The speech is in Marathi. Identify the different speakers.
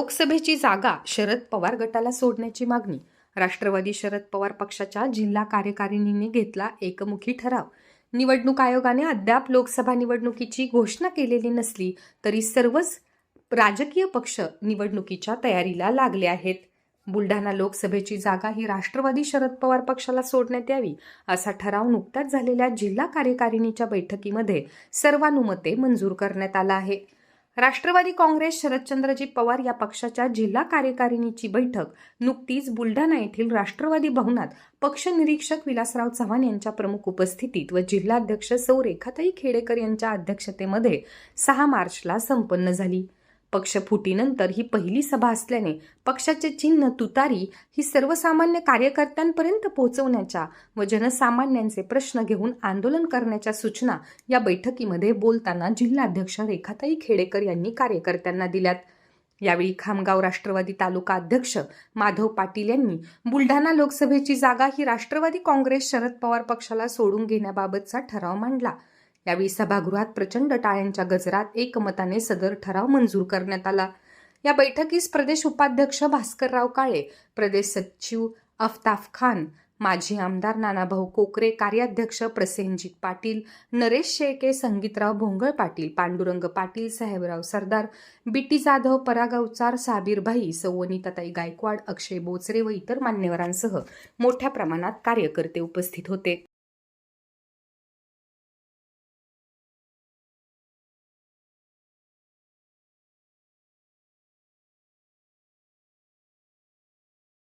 Speaker 1: लोकसभेची जागा शरद पवार गटाला सोडण्याची मागणी. राष्ट्रवादी शरद पवार पक्षाच्या जिल्हा कार्यकारिणीने घेतला एकमुखी ठराव. निवडणूक आयोगाने अद्याप लोकसभा निवडणुकीची घोषणा केलेली नसली तरी सर्वच राजकीय पक्ष निवडणुकीच्या तयारीला लागले आहेत. बुलढाणा लोकसभेची जागा ही राष्ट्रवादी शरद पवार पक्षाला सोडण्यात यावी असा ठराव नुकताच झालेल्या जिल्हा कार्यकारिणीच्या बैठकीमध्ये सर्वानुमते मंजूर करण्यात आला आहे. राष्ट्रवादी काँग्रेस शरदचंद्रजी पवार या पक्षाच्या जिल्हा कार्यकारिणीची बैठक नुकतीच बुलढाणा येथील राष्ट्रवादी भवनात पक्ष निरीक्षक विलासराव चव्हाण यांच्या प्रमुख उपस्थितीत व जिल्हाध्यक्ष सौ रेखाताई खेडेकर यांच्या अध्यक्षतेमध्ये सहा मार्चला संपन्न झाली. पक्षफुटीनंतर ही पहिली सभा असल्याने पक्षाचे चिन्ह तुतारी ही सर्वसामान्य कार्यकर्त्यांपर्यंत पोहोचवण्याच्या व जनसामान्यांचे प्रश्न घेऊन आंदोलन करण्याच्या सूचना या बैठकीमध्ये बोलताना जिल्हाध्यक्ष रेखाताई खेडेकर यांनी कार्यकर्त्यांना दिल्यात. यावेळी खामगाव राष्ट्रवादी तालुका अध्यक्ष माधव पाटील यांनी बुलढाणा लोकसभेची जागा ही राष्ट्रवादी काँग्रेस शरद पवार पक्षाला सोडून घेण्याबाबतचा ठराव मांडला. यावेळी सभागृहात प्रचंड टाळ्यांच्या गजरात एकमताने सदर ठराव मंजूर करण्यात आला. या बैठकीस प्रदेश उपाध्यक्ष भास्करराव काळे प्रदेश सचिव अफताफ खान माजी आमदार नानाभाऊ कोकरे कार्याध्यक्ष प्रसेनजित पाटील नरेश शेळके संगीतराव भोंगळ पाटील पांडुरंग पाटील साहेबराव सरदार बिटी जाधव परागावचार साबीरभाई सौवनीताताई सवनीताताई गायकवाड अक्षय बोचरे व इतर मान्यवरांसह मोठ्या प्रमाणात कार्यकर्ते उपस्थित होते.